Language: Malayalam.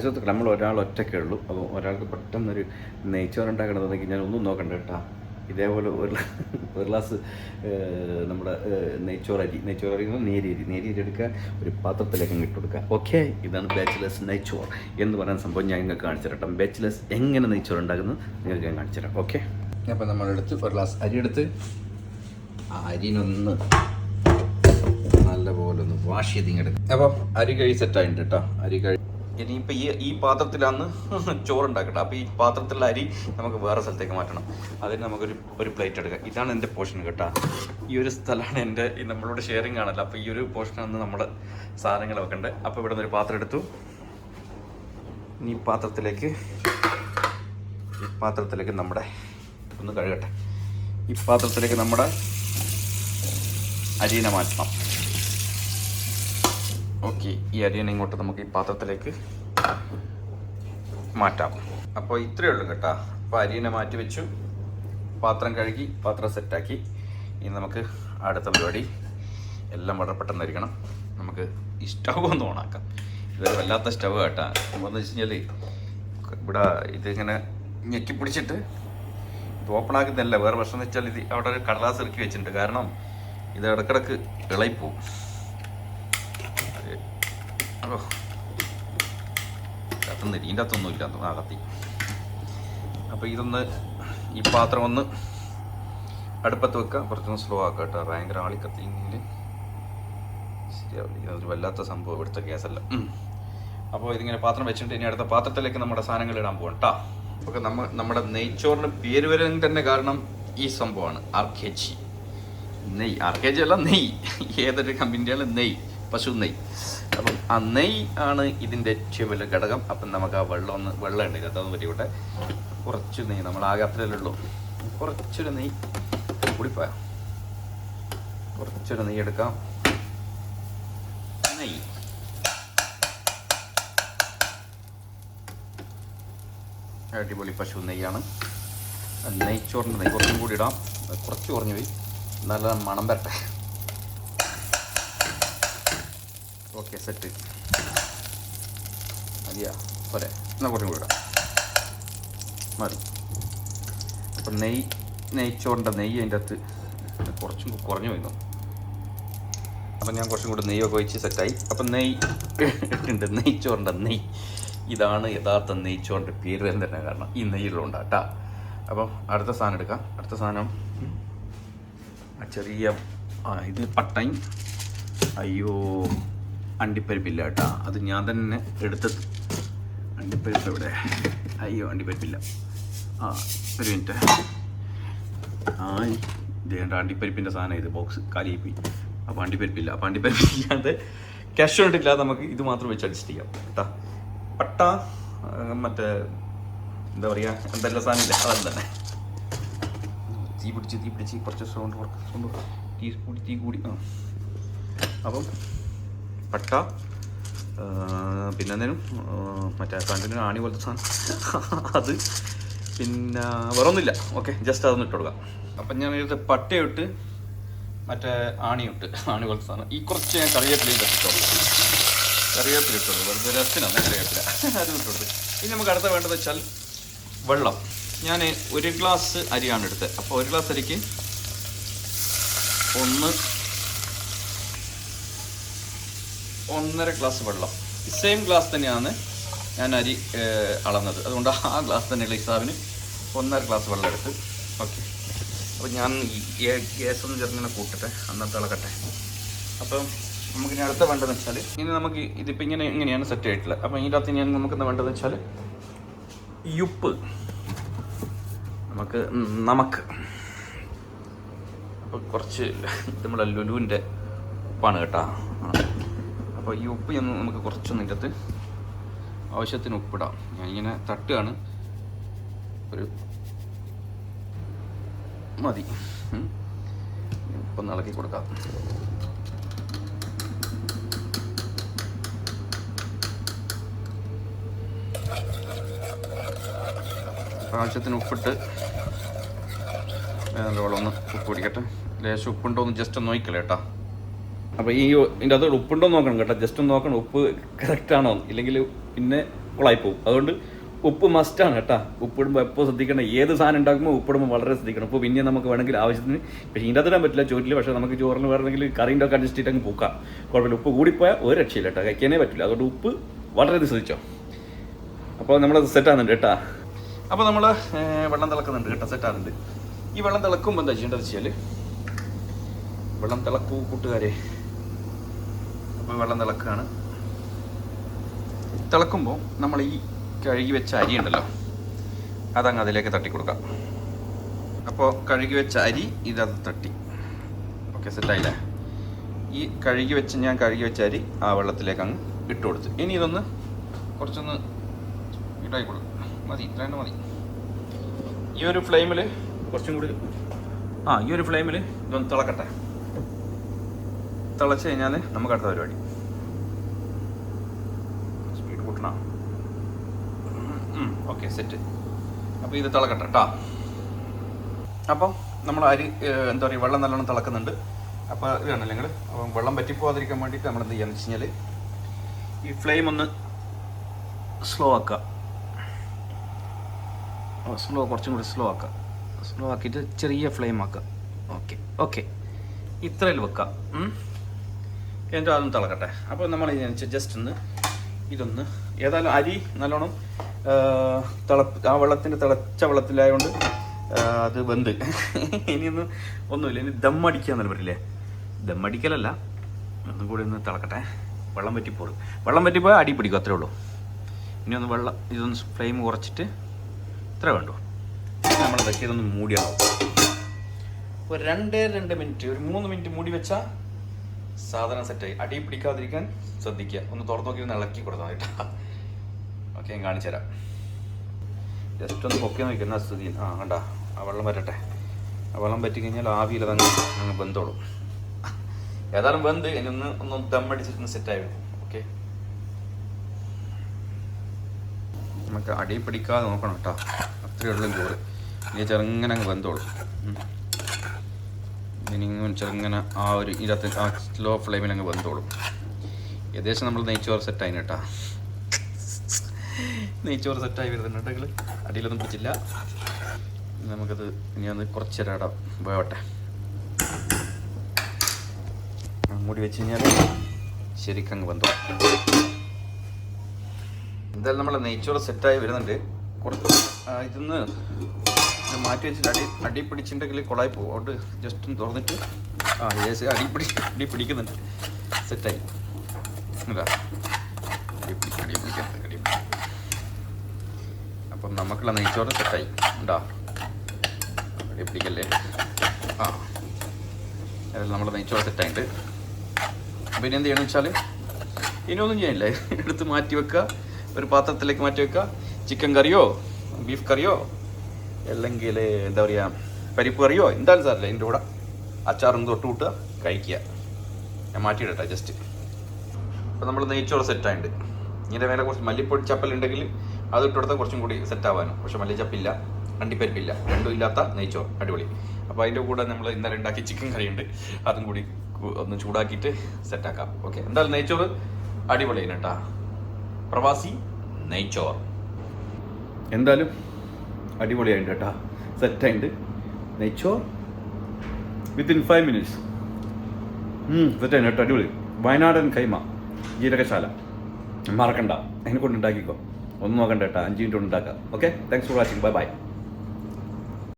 സുഹൃത്തുക്കൾ നമ്മൾ ഒരാൾ ഒറ്റയ്ക്കേ ഉള്ളൂ അപ്പോൾ ഒരാൾക്ക് പെട്ടെന്നൊരു നെയ്ച്ചോറ് ഉണ്ടാക്കണമെന്നുണ്ടെങ്കിൽ ഞാൻ ഒന്നും നോക്കണ്ട കേട്ടോ. ഇതേപോലെ ഒരു ഒരു ഗ്ലാസ് നമ്മുടെ നെയ്ച്ചോറരി നെയ്ച്ചോറരി അരി നേരിയരി അരി നേരി അരി. എടുക്കുക ഒരു പാത്രത്തിലേക്ക് അങ്ങ് ഇട്ട് ഓക്കെ ഇതാണ് ബാച്ചിലേഴ്സ് നെയ്ച്ചോർ എന്ന് പറയുന്ന സംഭവം ഞാൻ നിങ്ങൾക്ക് കാണിച്ചു തരാം ബാച്ചിലേഴ്സ് എങ്ങനെ നെയ്ച്ചോർ ഉണ്ടാക്കുന്നത് നിങ്ങൾക്ക് ഞാൻ കാണിച്ചു തരാം. ഓക്കെ അപ്പോൾ നമ്മളെടുത്ത് ഒരു ഗ്ലാസ് അരി എടുത്ത് ആ അരിനൊന്ന് നല്ലപോലെ ഒന്ന് വാഷ് ചെയ്ത് ഇങ്ങെടുക്കും അപ്പോൾ അരി കഴി സെറ്റായിട്ടുണ്ട് കേട്ടോ. അരി കഴി ഇനിയിപ്പോൾ ഈ ഈ പാത്രത്തിലാണ് ചോറ് ഉണ്ടാക്കട്ടെ അപ്പോൾ ഈ പാത്രത്തിലുള്ള അരി നമുക്ക് വേറെ സ്ഥലത്തേക്ക് മാറ്റണം. അതിന് നമുക്കൊരു ഒരു പ്ലേറ്റ് എടുക്കാം. ഇതാണ് എന്റെ പോർഷൻ കേട്ടോ. ഈ ഒരു സ്ഥലമാണ് എന്റെ നമ്മളോട് ഷെയറിങ് ആണല്ലോ. അപ്പോൾ ഈ ഒരു പോർഷനാണ് നമ്മൾ സാധനങ്ങൾ വെക്കേണ്ടത് അപ്പോൾ ഇവിടെ നിന്ന് ഒരു പാത്രം എടുത്തു. ഇനി ഈ പാത്രത്തിലേക്ക് ഈ പാത്രത്തിലേക്ക് നമ്മുടെ ഒന്ന് കഴുകട്ടെ. ഈ പാത്രത്തിലേക്ക് നമ്മുടെ അരിയിനെ മാറ്റണം. ഓക്കെ ഈ അരിയനെ ഇങ്ങോട്ട് നമുക്ക് ഈ പാത്രത്തിലേക്ക് മാറ്റാം. അപ്പോൾ ഇത്രയേ ഉള്ളൂ കേട്ടോ. അപ്പോൾ അരിയനെ മാറ്റി വെച്ചു. പാത്രം കഴുകി പാത്രം സെറ്റാക്കി. ഇനി നമുക്ക് അടുത്ത പരിപാടി. എല്ലാം വളരെ പെട്ടെന്നായിരിക്കണം. നമുക്ക് ഈ സ്റ്റവ് ഒന്ന് ഓണാക്കാം. ഇതൊരു വല്ലാത്ത സ്റ്റവ് കേട്ടാ. എന്താണെന്ന് വെച്ച് കഴിഞ്ഞാൽ ഇവിടെ ഇതിങ്ങനെ ഞെക്കി പിടിച്ചിട്ട് ഇത് ഓപ്പൺ ആക്കുന്നില്ല വേറെ പ്രശ്നം എന്ന് വെച്ചാൽ ഇത് അവിടെ ഒരു കടലാസ് ഇറക്കി വെച്ചിട്ടുണ്ട്. കാരണം ഇത് ഇടക്കിടക്ക് ഇളയിപ്പോവും കത്തുന്നില്ല ഇതിന്റെ അകത്തൊന്നും ഇല്ല ആ കത്തി അപ്പോൾ ഇതൊന്ന് ഈ പാത്രം ഒന്ന് അടുപ്പത്ത് വെക്കുക. കുറച്ചൊന്ന് സ്ലോ ആക്കുക കേട്ടോ. ഭയങ്കര ആളി കത്തിയെങ്കിൽ ശരിയാവില്ല. ഇതൊരു വല്ലാത്ത സംഭവം ഇവിടുത്തെ ഗ്യാസല്ല അപ്പോൾ ഇതിങ്ങനെ പാത്രം വെച്ചിട്ട് ഇനി അടുത്ത പാത്രത്തിലേക്ക് നമ്മുടെ സാധനങ്ങൾ ഇടാൻ പോകണം കേട്ടോ അപ്പോൾ നമ്മൾ നമ്മുടെ നെയ്ച്ചോറിന് പേര് വരാൻ തന്നെ കാരണം ഈ സംഭവമാണ്. ആർ നെയ്. ആർ അല്ല നെയ്. ഏതൊരു കമ്പനിയാണ് നെയ്. പശു നെയ്. അപ്പം ആ നെയ് ആണ് ഇതിന്റെ ഏറ്റവും വലിയ ഘടകം. അപ്പം നമുക്ക് ആ വെള്ളം ഒന്ന് വെള്ളം ഉണ്ട് അതൊന്ന് പറ്റിയോട്ടെ കുറച്ച് നെയ്യ് നമ്മൾ ആകെ ഉള്ളൂ. കുറച്ചൊരു നെയ്യ് കൂടിപ്പോയ. കുറച്ചൊരു നെയ്യ് എടുക്കാം. നെയ്യ്. അടിപൊളി പശു നെയ്യാണ്. നെയ്ച്ചോറിന്റെ നെയ്യ് കുറച്ചും കൂടി ഇടാം. കുറച്ച് കുറഞ്ഞു പോയി. നല്ല മണം വരട്ടെ. ഓക്കെ സെറ്റ് മതിയാ? പോരെ എന്നാൽ കുറച്ചും കൂടി മതി. അപ്പം നെയ് നെയ്ച്ചോറിന്റെ നെയ്യ് അതിന്റെ അകത്ത് കുറച്ചും കുറഞ്ഞു പോയി അപ്പം ഞാൻ കുറച്ചും കൂടി നെയ്യൊക്കെ വെച്ച് സെറ്റായി അപ്പം നെയ്യ് ഇട്ടുണ്ട് നെയ്ച്ചോറിന്റെ നെയ്യ് ഇതാണ് യഥാർത്ഥ നെയ്ച്ചോറിന്റെ പേര് എന്ന് തന്നെ കാരണം ഈ നെയ്യിലുണ്ട് കേട്ടാ. അപ്പം അടുത്ത സാധനം എടുക്കാം. അടുത്ത സാധനം. ചെറിയ ഇത് പട്ടയും. അയ്യോ. അണ്ടിപ്പരിപ്പില്ല കേട്ടോ അത് ഞാൻ തന്നെ എടുത്ത് അണ്ടിപ്പരിപ്പ് ഇവിടെ. അയ്യോ അണ്ടിപ്പരിപ്പില്ല. ആ ഒരു മിനിറ്റ്. ആ ഇതേണ്ട അണ്ടിപ്പരിപ്പിന്റെ സാധനം ഇത് ബോക്സ് കാലിയായി അപ്പോൾ അണ്ടിപ്പരിപ്പില്ല അപ്പോൾ അണ്ടിപ്പരിപ്പ് ഇല്ലാതെ ക്യാഷ് കൊണ്ടില്ലാതെ നമുക്ക് ഇത് മാത്രം വെച്ച് അഡ്ജസ്റ്റ് ചെയ്യാം കേട്ടോ. പട്ട മറ്റേ എന്താ പറയുക എന്തെല്ലാം സാധനമില്ല അതല്ല. തന്നെ തീ പിടിച്ച് തീ പിടിച്ച് കുറച്ച് സൗണ്ട് കുറച്ച് സൗണ്ട്. തീ കൂടി തീ കൂടി ആ. അപ്പം പട്ട പിന്നെ എന്തേലും? മറ്റേ കണ്ടിന് ആണി പോലത്തെ സാധനം. അത്. പിന്നെ വേറെ ഒന്നുമില്ല ഓക്കെ ജസ്റ്റ് അതൊന്ന് ഇട്ട് കൊടുക്കാം. അപ്പം ഞാൻ ഇത് പട്ടയിട്ട് മറ്റേ ആണിയിട്ട് ആണി പോലത്തെ സാധനം. ഈ കുറച്ച് ഞാൻ കറിവേപ്പിലയിൽ ഇട്ടിട്ടുള്ളൂ കറിവേപ്പില ഇട്ടുള്ളൂ വെറുതെ രസത്തിനാണ് കറിവേപ്പില. അത് ഇട്ടുള്ളൂ ഇനി നമുക്ക് അടുത്ത വേണ്ടത് വെച്ചാൽ വെള്ളം. ഞാൻ ഒരു ഗ്ലാസ് അരിയാണ് എടുത്തത്. അപ്പോൾ ഒരു ഗ്ലാസ് അരിക്ക് ഒന്ന് ഒന്നര ഗ്ലാസ് വെള്ളം. സെയിം ഗ്ലാസ് തന്നെയാണ് ഞാൻ അരി അളന്നത്. അതുകൊണ്ട് ആ ഗ്ലാസ് തന്നെയുള്ള ഹിസാബിന് ഒന്നര ഗ്ലാസ് വെള്ളം എടുത്ത്. ഓക്കെ. അപ്പോൾ ഞാൻ ഗ്യാസ് ഒന്ന് ചെറുങ്ങനെ കൂട്ടട്ടെ. അന്നത്തെ ഇളക്കട്ടെ അപ്പം നമുക്കിനി അടുത്ത വേണ്ടതെന്ന് വെച്ചാൽ ഇനി നമുക്ക് ഇതിപ്പോൾ ഇങ്ങനെ ഇങ്ങനെയാണ് സെറ്റ് ആയിട്ടുള്ളത്. അപ്പോൾ ഇതിന്റെ അകത്ത് ഞാൻ നമുക്കെന്താ വേണ്ടതെന്ന് വെച്ചാൽ ഉപ്പ്. നമുക്ക് നമുക്ക്. അപ്പോൾ കുറച്ച് നമ്മളെ ലുലുവിന്റെ ഉപ്പാണ് കേട്ടോ. അപ്പോൾ ഈ ഉപ്പ് ഞാൻ നമുക്ക് കുറച്ചൊന്നും ഇതിന്റെ ആവശ്യത്തിന് ഉപ്പിടാം. ഞാനിങ്ങനെ തട്ടുകയാണ്. ഒരു മതി. ഉപ്പൊന്ന് ഇളക്കി കൊടുക്കാം. ആവശ്യത്തിന് ഉപ്പിട്ട് നല്ലോണം ഒന്ന് ഉപ്പ് പിടിക്കട്ടെ. ലേശം ഉപ്പുണ്ടോ എന്ന് ജസ്റ്റ് ഒന്ന് അപ്പോൾ ഈ ഇതിന്റെ അത് ഉപ്പുണ്ടോ നോക്കണം കേട്ടോ. ജസ്റ്റ് ഒന്ന് നോക്കണം ഉപ്പ് കറക്റ്റ് ആണോ ഇല്ലെങ്കിൽ പിന്നെ കുളായി പോകും അതുകൊണ്ട് ഉപ്പ് മസ്റ്റാണ് കേട്ടോ. ഉപ്പിടുമ്പോൾ എപ്പോൾ ശ്രദ്ധിക്കണം ഏത് സാധനം ഉണ്ടാക്കുമ്പോൾ ഉപ്പിടുമ്പോൾ വളരെ ശ്രദ്ധിക്കണം. ഉപ്പ് പിന്നെ നമുക്ക് വേണമെങ്കിൽ ആവശ്യത്തിന് പക്ഷേ ഇതിന്റെ ഇടാൻ പറ്റില്ല ചോറ്റിൽ പക്ഷേ നമുക്ക് ചോറിന് വേണമെങ്കിൽ കറിന്റെ ഒക്കെ അഡ്ജസ്റ്റ് ചെയ്തിട്ട് അങ്ങ് പൂക്കാം. കുഴപ്പമില്ല. ഉപ്പ് കൂടിപ്പോയാൽ ഒരു രക്ഷയില്ല കേട്ടോ. കഴിക്കാനേ പറ്റില്ല. അതുകൊണ്ട് ഉപ്പ് വളരെ ശ്രദ്ധിച്ചോ. അപ്പോൾ നമ്മളത് സെറ്റ് ആകുന്നുണ്ട് കേട്ടാ. അപ്പോൾ നമ്മൾ വെള്ളം തിളക്കുന്നുണ്ട് കേട്ടോ. സെറ്റ് ആകുന്നുണ്ട് ഈ വെള്ളം തിളക്കുമ്പോൾ എന്താ ചെയ്യേണ്ടത് വെച്ചാൽ വെള്ളം തിളക്കൂ കൂട്ടുകാരെ. അപ്പോൾ വെള്ളം തിളക്കുകയാണ് തിളക്കുമ്പോൾ നമ്മൾ ഈ കഴുകി വെച്ച അരി ഉണ്ടല്ലോ അതങ്ങ് അതിലേക്ക് തട്ടി കൊടുക്കാം. അപ്പോൾ കഴുകി വെച്ച അരി ഇതത് തട്ടി. ഓക്കെ സെറ്റായില്ലേ? ഈ കഴുകി വെച്ച് ഞാൻ കഴുകി വെച്ച അരി ആ വെള്ളത്തിലേക്ക് അങ്ങ് ഇട്ട് കൊടുത്തു. ഇനി ഇതൊന്ന് കുറച്ചൊന്ന് ഇടായി കൊടുക്കും മതി ഇത്ര തന്നെ മതി. ഈ ഒരു ഫ്ലെയിമിൽ കുറച്ചും കൂടി ആ ഈ ഒരു ഫ്ലെയിമിൽ ഇതൊന്ന് തിളക്കട്ടെ. തിളച്ച് കഴിഞ്ഞാൽ നമുക്ക് അടുത്ത പരിപാടി. സ്പീഡ് കൂട്ടണം? ഓക്കെ സെറ്റ് അപ്പോൾ ഇത് തിളക്കട്ടെ കേട്ടോ അപ്പം നമ്മൾ അരി എന്താ പറയുക വെള്ളം നല്ലോണം തിളക്കുന്നുണ്ട്. അപ്പോൾ ഇതാണ് നിങ്ങൾ അപ്പം വെള്ളം പറ്റിപ്പോകാതിരിക്കാൻ വേണ്ടിയിട്ട് നമ്മൾ എന്ത് ചെയ്യാന്ന് വെച്ച് കഴിഞ്ഞാൽ ഈ ഫ്ലെയിം ഒന്ന് സ്ലോ ആക്കുക. സ്ലോ കുറച്ചും കൂടി സ്ലോ ആക്കുക. സ്ലോ ആക്കിയിട്ട് ചെറിയ ഫ്ലെയിം ആക്കുക. ഓക്കെ ഓക്കെ ഇത്രയിൽ വെക്കാം. എന്നിട്ട് അതൊന്ന് തിളക്കട്ടെ. അപ്പോൾ നമ്മൾ ഇതിനനുസരിച്ച് ജസ്റ്റ് ഒന്ന് ഇതൊന്ന് ഏതായാലും അരി നല്ലോണം തിളപ്പ് തിള ആ വെള്ളത്തിന്റെ തിളച്ച വെള്ളത്തിലായതുകൊണ്ട് അത് വെന്ത്. ഇനിയൊന്നും ഒന്നുമില്ല ഇനി ദം അടിക്കുകയെന്നല്ല പറ്റില്ലേ അടിക്കലല്ല. ഒന്നും കൂടി ഒന്ന് തിളക്കട്ടെ. വെള്ളം പറ്റിപ്പോറും വെള്ളം പറ്റിപ്പോയാൽ അടി പിടിക്കും അത്രേ ഉള്ളൂ. ഇനി ഒന്ന് വെള്ളം ഇതൊന്ന് ഫ്ലെയിം കുറച്ചിട്ട് ഇത്ര വേണ്ടു. നമ്മൾ ഇതൊക്കെ ഇതൊന്ന് മൂടിയാവും ഒരു രണ്ടേ രണ്ട് മിനിറ്റ് ഒരു മൂന്ന് മിനിറ്റ് മൂടി വെച്ചാൽ സാധനം സെറ്റായി അടി പിടിക്കാതിരിക്കാൻ ശ്രദ്ധിക്കുക. ഒന്ന് തുറന്നു നോക്കി ഇളക്കി കൊടുത്താൽ കേട്ടോ. ഓക്കെ ഞാൻ കാണിച്ചു തരാം. ജസ്റ്റ് ഒന്ന് പൊക്കി നോക്കുന്ന സ്ഥിതി? ആ കണ്ട. ആ വെള്ളം വരട്ടെ. ആ വെള്ളം പറ്റി കഴിഞ്ഞാൽ ആവിയിൽ അതങ്ങ് അങ്ങ് ബന്ധോളും ഏതായാലും ബന്ധ് ഇനി ഒന്ന് ഒന്ന് ദമ്മടിച്ചിട്ട് സെറ്റായി ഓക്കെ? നമുക്ക് അടി പിടിക്കാതെ നോക്കണം കേട്ടോ. അത്രയേ ഉള്ളൂ ചോറ് ഇനി ചെറുങ്ങനെ അങ്ങ് ബന്ധോളും ഇനി ചെറുങ്ങനെ ആ ഒരു ഇരുപത്തി ആ സ്ലോ ഫ്ലെയിമിൽ അങ്ങ് വെന്തോളും. ഏകദേശം നമ്മൾ നെയ്ച്ചോറ് സെറ്റായി കേട്ടാ. നെയ്ച്ചോറ് സെറ്റായി വരുന്നുണ്ടെങ്കിൽ അടിയിലൊന്നും പിടിച്ചില്ല. നമുക്കത് ഇനി ഒന്ന് കുറച്ച് നേരം ഇടാം വേവട്ടെ. മൂടി വെച്ച് കഴിഞ്ഞാൽ ശരിക്കങ്ങ് ബന്ധം എന്തായാലും നമ്മളെ നെയ്ച്ചോറ് സെറ്റായി വരുന്നുണ്ട്. കുറച്ച് ഇതിന്ന് ഇത് മാറ്റി വെച്ചിട്ട് അടി അടി പിടിച്ചിട്ടുണ്ടെങ്കിൽ കുളായി പോകും. ജസ്റ്റ് ഒന്ന് തുറന്നിട്ട് ആ യേശ് അടി പിടി അടി പിടിക്കുന്നുണ്ട്. സെറ്റായി അടി അപ്പം നമുക്കുള്ള നെയ്ച്ചോറ് സെറ്റായി ഉണ്ടാ? അടി പിടിക്കല്ലേ? ആ. അതായത് നമ്മുടെ നെയ്ച്ചോറ് സെറ്റായിട്ടുണ്ട് അപ്പം ഇനി എന്ത് ചെയ്യണമെന്ന് വെച്ചാൽ ഇനിയൊന്നും ചെയ്യാനില്ല എടുത്ത് മാറ്റി വെക്കുക. ഒരു പാത്രത്തിലേക്ക് മാറ്റി വെക്കുക. ചിക്കൻ കറിയോ ബീഫ് കറിയോ അല്ലെങ്കിൽ എന്താ പറയുക പരിപ്പ് കറിയോ? എന്തായാലും സാറില്ല എന്റെ കൂടെ അച്ചാറൊന്ന് തൊട്ട് കൂട്ടുക കഴിക്കുക. ഞാൻ മാറ്റിയിടട്ടെ ജസ്റ്റ് അപ്പോൾ നമ്മൾ നെയ്ച്ചോറ് സെറ്റായിട്ടുണ്ട്. ഇതിന്റെ മേലെ കുറച്ച് മല്ലിപ്പൊടി ചപ്പൽ ഉണ്ടെങ്കിൽ അത് ഇട്ട് കൊടുത്താൽ കുറച്ചും കൂടി സെറ്റ് ആവാനും. പക്ഷെ മല്ലിച്ചപ്പില്ല അണ്ടിപ്പരിപ്പില്ല രണ്ടും ഇല്ലാത്ത നെയ്ച്ചോറ്. അടിപൊളി. അപ്പോൾ അതിന്റെ കൂടെ നമ്മൾ ഇന്നലെ ഉണ്ടാക്കിയ ചിക്കൻ കറിയുണ്ട്. അതും കൂടി ഒന്ന് ചൂടാക്കിയിട്ട് സെറ്റാക്കാം ഓക്കെ എന്തായാലും നെയ്ച്ചോറ് അടിപൊളിയാണ് കേട്ടാ പ്രവാസി നെയ്ച്ചോർ എന്തായാലും അടിപൊളിയായിട്ട് കേട്ടാ. സെറ്റായിട്ട് നെയ്ച്ചോർ വിത്തിൻ ഫൈവ് മിനിറ്റ്സ് സെറ്റായിട്ട് കേട്ടോ അടിപൊളി. വയനാടൻ കൈമ ജീരകശാല. മറക്കണ്ട. അതിനെ കൊണ്ട് ഉണ്ടാക്കിക്കോ. ഒന്നും നോക്കണ്ട കേട്ടോ. അഞ്ച് മിനിറ്റ് ഉണ്ടാക്കാം. Okay thanks for watching bye bye